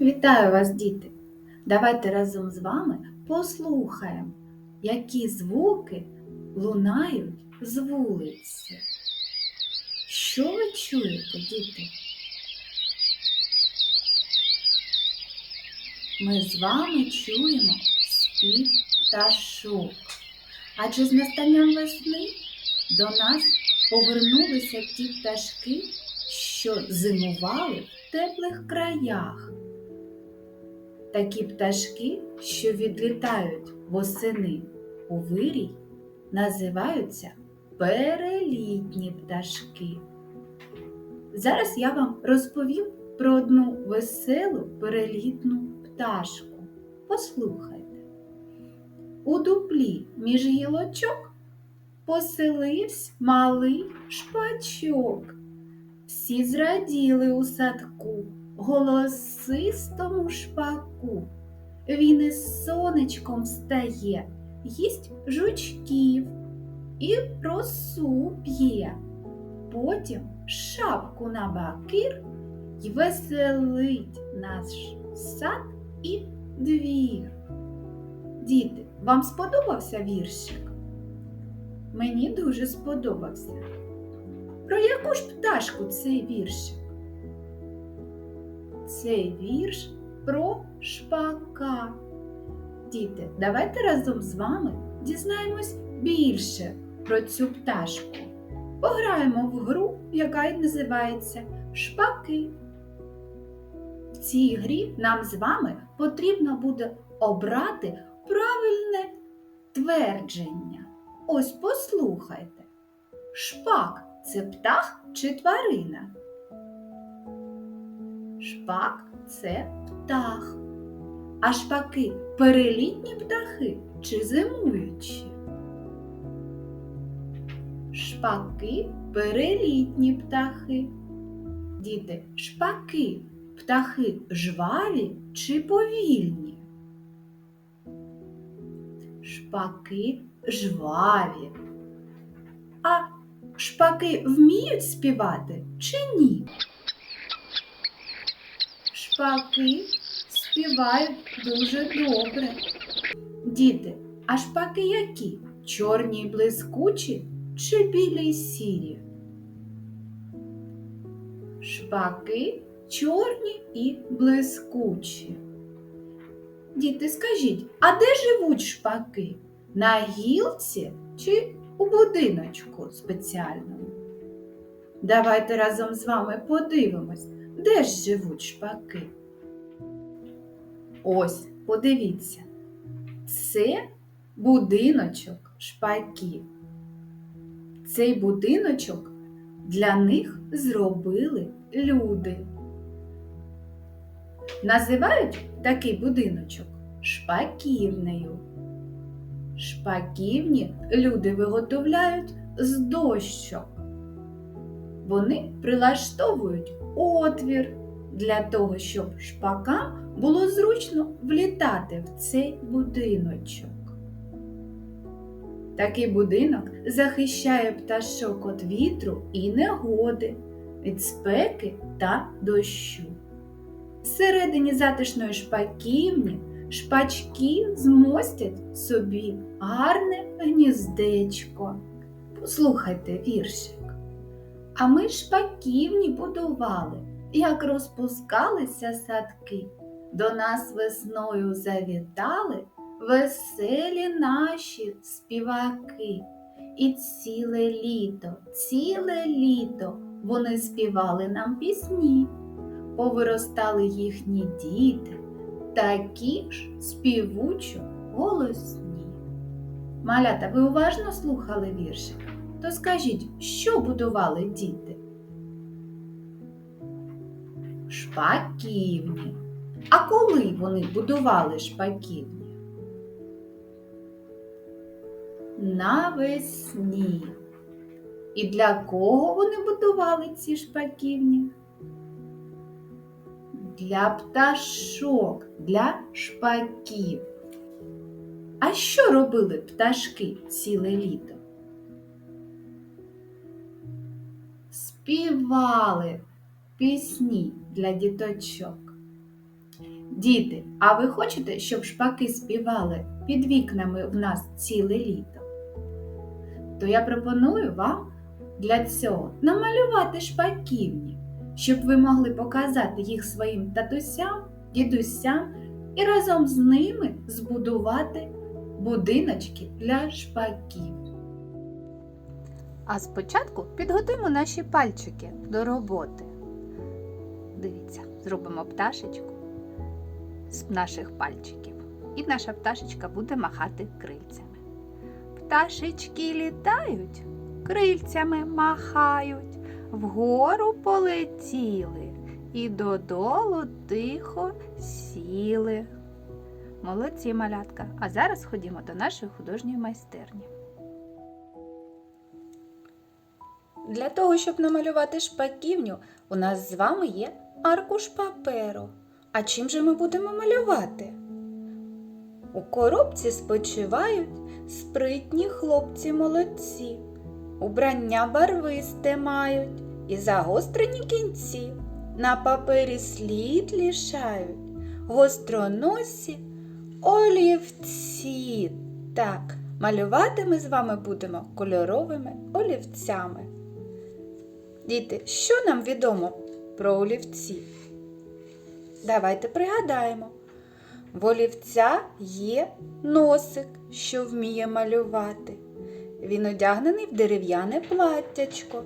Вітаю вас, діти! Давайте разом з вами послухаємо, які звуки лунають з вулиці. Що ви чуєте, діти? Ми з вами чуємо спів пташок. Адже з настанням весни до нас повернулися ті пташки, що зимували в теплих краях. Такі пташки, що відлітають восени у вирій, називаються перелітні пташки. Зараз я вам розповім про одну веселу перелітну пташку. Послухайте. У дуплі між гілочок поселився малий шпачок. Всі зраділи у садку голосистому шпаку. Він із сонечком стає, їсть жучків і росу п'є. Потім шапку на бакир й веселить наш сад і двір. Діти, вам сподобався віршик? Мені дуже сподобався. Про яку ж пташку цей віршик? Цей вірш про шпака. Діти, давайте разом з вами дізнаємось більше про цю пташку. Пограємо в гру, яка й називається Шпаки. В цій грі нам з вами потрібно буде обрати правильне твердження. Ось послухайте. Шпак це птах чи тварина? Шпак це птах. А шпаки перелітні птахи чи зимуючі? Шпаки перелітні птахи. Діти, шпаки птахи жваві чи повільні? Шпаки жваві. А шпаки вміють співати чи ні? Шпаки співають дуже добре. Діти, а шпаки які? Чорні блискучі чи білі й сірі? Шпаки чорні і блискучі. Діти, скажіть, а де живуть шпаки? На гілці чи у будиночку спеціальному? Давайте разом з вами подивимось, де ж живуть шпаки. Ось, подивіться, це будиночок шпаків. Цей будиночок для них зробили люди. Називають такий будиночок шпаківнею. Шпаківні люди виготовляють з дощок. Вони прилаштовують отвір для того, щоб шпакам було зручно влітати в цей будиночок. Такий будинок захищає пташок від вітру і негоди, від спеки та дощу. Всередині затишної шпаківні шпачки змостять собі гарне гніздечко. Послухайте віршик. А ми шпаківні будували, як розпускалися садки. До нас весною завітали веселі наші співаки. І ціле літо, ціле літо вони співали нам пісні, повиростали їхні діти, такі ж співучо голосні. Малята, ви уважно слухали віршик? То скажіть, що будували діти? Шпаківні. А коли вони будували шпаківні? Навесні. І для кого вони будували ці шпаківні? Для пташок, для шпаків. А що робили пташки ціле літо? Співали пісні для діточок. Діти, а ви хочете, щоб шпаки співали під вікнами в нас ціле літо? То я пропоную вам для цього намалювати шпаківні, щоб ви могли показати їх своїм татусям, дідусям і разом з ними збудувати будиночки для шпаків. А спочатку підготуємо наші пальчики до роботи. Дивіться, зробимо пташечку з наших пальчиків. І наша пташечка буде махати крильцями. Пташечки літають, крильцями махають, вгору полетіли і додолу тихо сіли. Молодці малятка. А зараз ходімо до нашої художньої майстерні. Для того, щоб намалювати шпаківню, у нас з вами є аркуш паперу. А чим же ми будемо малювати? У коробці спочивають спритні хлопці молодці, убрання барвисте мають і загострені кінці. На папері слід лишають гостроносі олівці. Так, малювати ми з вами будемо кольоровими олівцями. Діти, що нам відомо про олівці? Давайте пригадаємо. В олівця є носик, що вміє малювати. Він одягнений в дерев'яне платтячко.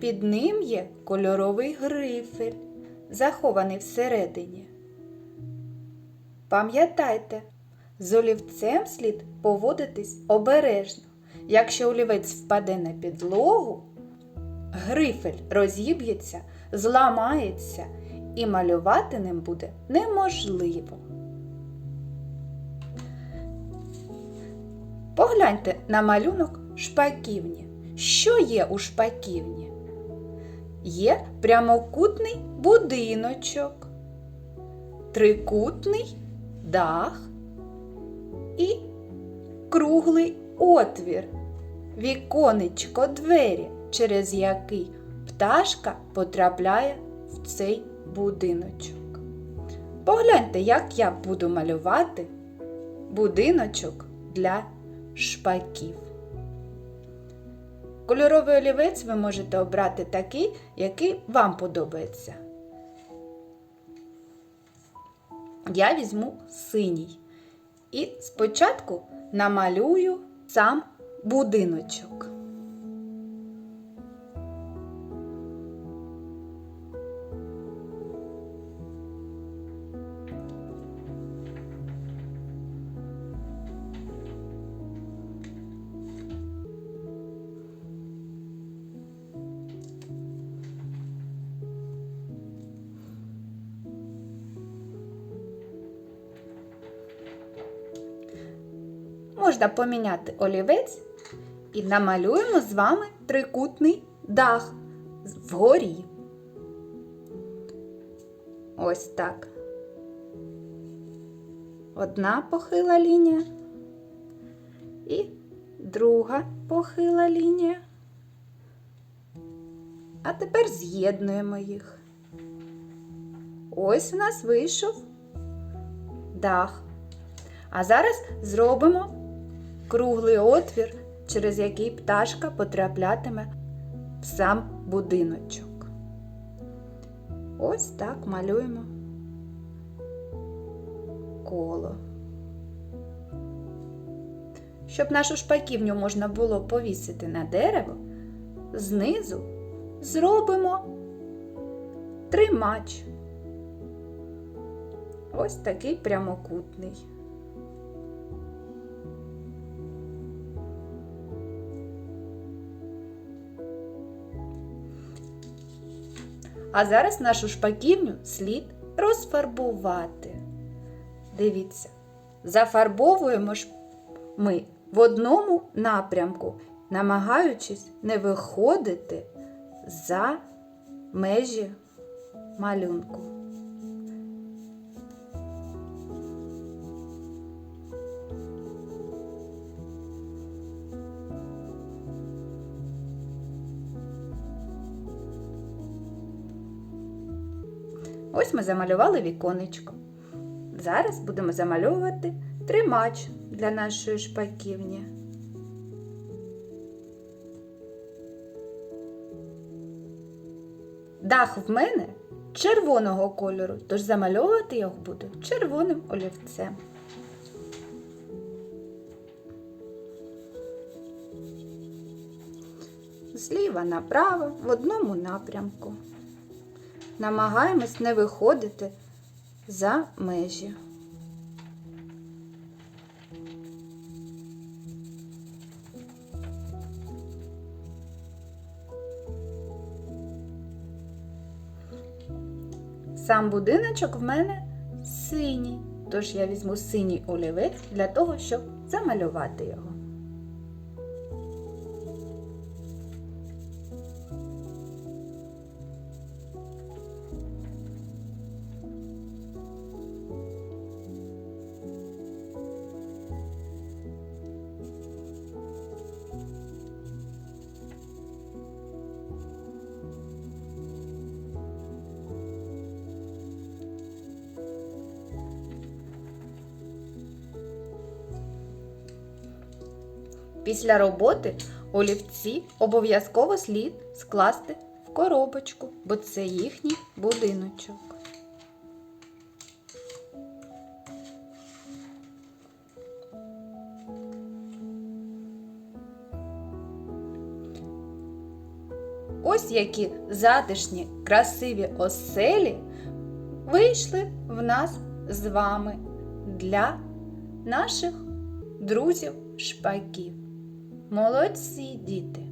Під ним є кольоровий грифель, захований всередині. Пам'ятайте, з олівцем слід поводитись обережно. Якщо олівець впаде на підлогу, грифель розіб'ється, зламається і малювати ним буде неможливо. Погляньте на малюнок шпаківні. Що є у шпаківні? Є прямокутний будиночок, трикутний дах і круглий отвір, віконечко двері, через який пташка потрапляє в цей будиночок. Погляньте, як я буду малювати будиночок для шпаків. Кольоровий олівець ви можете обрати такий, який вам подобається. Я візьму синій. І спочатку намалюю сам будиночок. Можна поміняти олівець і намалюємо з вами трикутний дах вгорі. Ось так. Одна похила лінія і друга похила лінія. А тепер з'єднуємо їх. Ось у нас вийшов дах. А зараз зробимо круглий отвір, через який пташка потраплятиме в сам будиночок. Ось так малюємо коло. Щоб нашу шпаківню можна було повісити на дерево, знизу зробимо тримач. Ось такий прямокутний. А зараз нашу шпаківню слід розфарбувати. Дивіться, зафарбовуємо ж ми в одному напрямку, намагаючись не виходити за межі малюнку. Ось ми замалювали віконечко. Зараз будемо замальовувати тримач для нашої шпаківні. Дах в мене червоного кольору, тож замальовувати його буду червоним олівцем. Зліва направо в одному напрямку. Намагаємось не виходити за межі. Сам будиночок в мене синій, тож я візьму синій олівець для того, щоб замалювати його. Після роботи олівці обов'язково слід скласти в коробочку, бо це їхній будиночок. Ось які затишні, красиві оселі вийшли в нас з вами для наших друзів шпаків. Молодці діти!